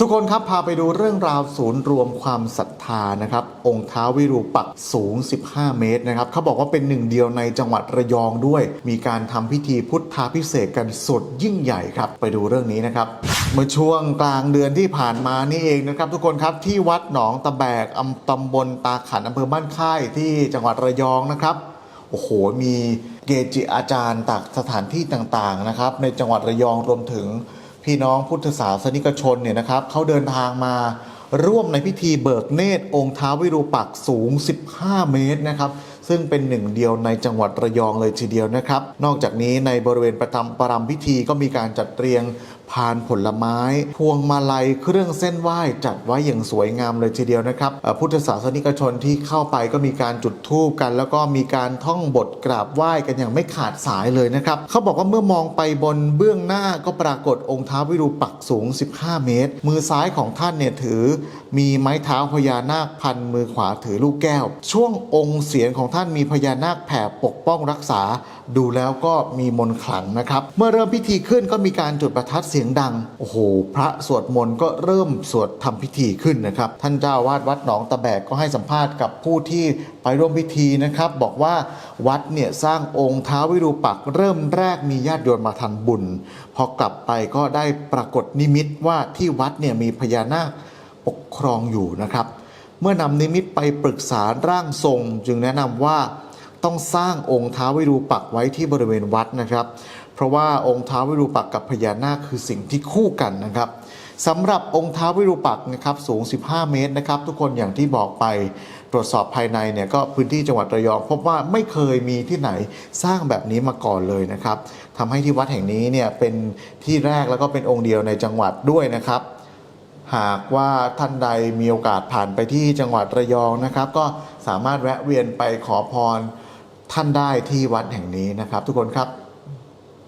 ทุกคนครับพาไปดูเรื่องราวศูนย์รวมความศรัทธานะครับ องค์ท้าวิรูปักษ์สูง 15 เมตรนะครับเขาบอกว่าเป็นหนึ่งเดียวในจังหวัดระยองด้วย มีการทำพิธีพุทธาพิเศษกันสุดยิ่งใหญ่ครับ ไปดูเรื่องนี้นะครับ เมื่อช่วงกลางเดือนที่ผ่านมานี่เองนะครับทุกคนครับที่วัดหนองตะแบกอำตำบลตาขันอำเภอบ้านค่ายที่จังหวัดระยองนะครับโอ้โห มีเกจิอาจารย์จากสถานที่ต่างๆนะครับในจังหวัดระยองรวมถึง พี่น้องพุทธศาสนิกชนเนี่ยนะครับเขาเดินทางมาร่วมในพิธีเบิกเนตรองค์ท้าววิรูปักษ์สูง 15 เมตรนะครับ ซึ่งเป็นหนึ่งเดียวในจังหวัดระยองเลยทีเดียวนะครับ นอกจากนี้ในบริเวณประทำประรำพิธีก็มีการจัดเรียง พานผลไม้ พวงมาลัยเครื่องเส้นไหว้จัดไว้อย่างสวยงามเลยทีเดียวนะครับพุทธศาสนิกชนที่เข้าไปก็มีการจุดธูปกัน แล้วก็มีการท่องบทกราบไหว้กันอย่างไม่ขาดสายเลยนะครับเขาบอกว่าเมื่อมองไปบนเบื้องหน้าก็ปรากฏองค์ท้าววิรูปักสูง 15 เมตร มือซ้ายของท่านเนี่ยถือ มีไม้เท้าพญานาคพันมือขวาถือลูกแก้ว ช่วงองค์เสียงของท่านมีพญานาคแผ่ปกป้องรักษา ดูแล้วก็มีมนต์ขลังนะครับ เมื่อเริ่มพิธีขึ้นก็มีการจุดประทัดเสียียงดัง โอ้โห พระสวดมนต์ก็เริ่มสวดทำพิธีขึ้นนะครับ ท่านเจ้าวาดวัดหนองตะแบกก็ให้สัมภาษณ์กับผู้ที่ไปร่วมพิธีนะครับ บอกว่าวัดเนี่ยสร้างองค์ท้าวิรูปักษ์เริ่มแรกมีญาติโยมมาทำบุญ พอกลับไปก็ได้ปรากฏนิมิตว่าที่วัดเนี่ยมีพญานาคปกครองอยู่นะครับ เมื่อนำนิมิตไปปรึกษาร่างทรง จึงแนะนำว่า ต้องสร้างองค์ท้าวิรูปักไว้ที่บริเวณวัดนะครับ เพราะว่าองค์ท้าวิรูปักกับพญานาคคือสิ่งที่คู่กันนะครับสำหรับองค์ท้าวิรูปักนะครับสูง 15 เมตรนะครับทุกคนอย่างที่บอกไปตรวจสอบภายในเนี่ยก็พื้นที่จังหวัดระยองพบว่าไม่เคยมีที่ไหนสร้างแบบนี้มาก่อนเลยนะครับทำให้ที่วัดแห่งนี้เนี่ยเป็นที่แรกแล้วก็เป็นองค์เดียวในจังหวัดด้วยนะครับ หากว่าท่านใดมีโอกาสผ่านไปที่จังหวัดระยองนะครับ ก็สามารถแวะเวียนไปขอพร ท่านได้ที่วัดแห่งนี้นะครับ ทุกคนครับ